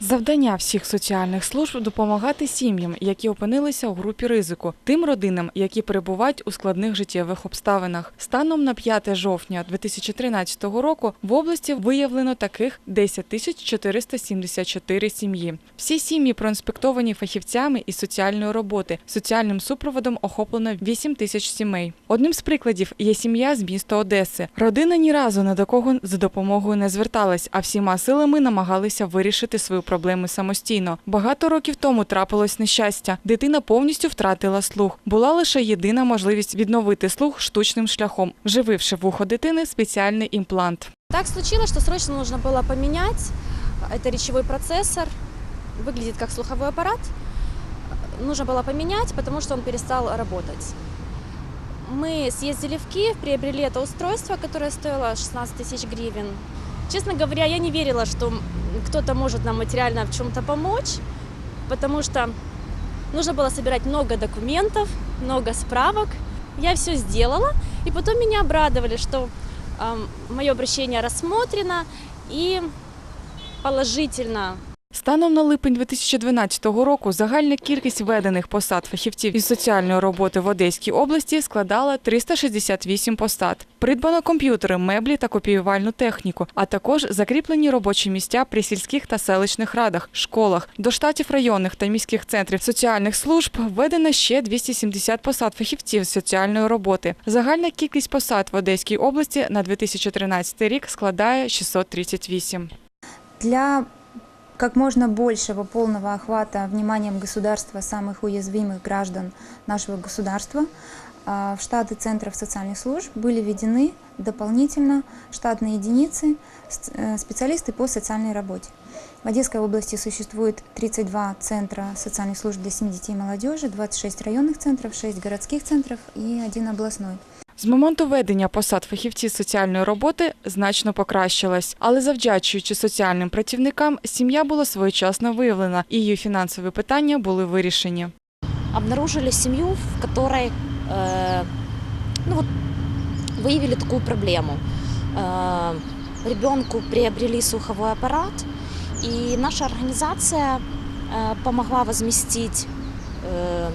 Завдання всіх соціальних служб допомагати сім'ям, які опинилися у групі ризику, тим родинам, які перебувають у складних життєвих обставинах. Станом на 5 жовтня 2013 року в області виявлено таких 10 тисяч 474 сім'ї. Всі сім'ї проінспектовані фахівцями із соціальної роботи. Соціальним супроводом охоплено 8 тисяч сімей. Одним з прикладів є сім'я з міста Одеси. Родина ні разу ні до кого за допомогою не зверталась, а всіма силами намагалися вирішити свою проблему самостійно. Багато років тому трапилось нещастя. Дитина повністю втратила слух. Була лише єдина можливість відновити слух штучним шляхом, вжививши в ухо дитини спеціальний імплант. Так случилось, что срочно нужно было поменять. Это речевой процессор, выглядит как слуховой аппарат. Нужно было поменять, потому что он перестал работать. Мы съездили в Киев, приобрели это устройство, которое стоило 16 тысяч гривен. Честно говоря, я не верила, что кто-то может нам материально в чем-то помочь, потому что нужно было собирать много документов, много справок. Я все сделала, и потом меня обрадовали, что мое обращение рассмотрено и положительно Станом на липень 2012 року загальна кількість введених посад фахівців із соціальної роботи в Одеській області складала 368 посад. Придбано комп'ютери, меблі та копіювальну техніку, а також закріплені робочі місця при сільських та селищних радах, школах. До штатів районних та міських центрів соціальних служб введено ще 270 посад фахівців з соціальної роботи. Загальна кількість посад в Одеській області на 2013 рік складає 638. Для как можно большего полного охвата вниманием государства самых уязвимых граждан нашего государства в штаты центров социальных служб были введены дополнительно штатные единицы с- э, специалисты по социальной работе. В Одесской области существует 32 центра социальных служб для семьи, детей и молодежи, 26 районных центров, 6 городских центров и один областной. З моменту введення посад фахівців соціальної роботи значно покращилась, але завдячуючи соціальним працівникам, сім'я була своєчасно виявлена, і її фінансові питання були вирішені. обнаружили семью, в которой э, ну вот, выявили такую проблему. Э, ребенку приобрели слуховой аппарат, и наша организация э, помогла возместить э,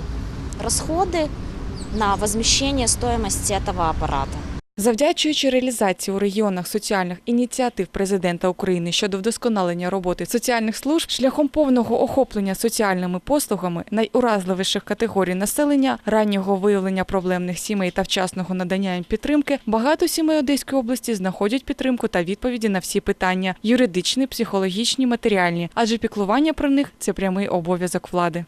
расходы на возмещение стоимости этого аппарата. Завдячуючи реалізації у регіонах соціальних ініціатив президента України щодо вдосконалення роботи соціальних служб шляхом повного охоплення соціальними послугами найуразливіших категорій населення, раннього виявлення проблемних сімей та вчасного надання їм підтримки, багато сімей Одеської області знаходять підтримку та відповіді на всі питання юридичні, психологічні, матеріальні, адже піклування про них це прямий обов'язок влади.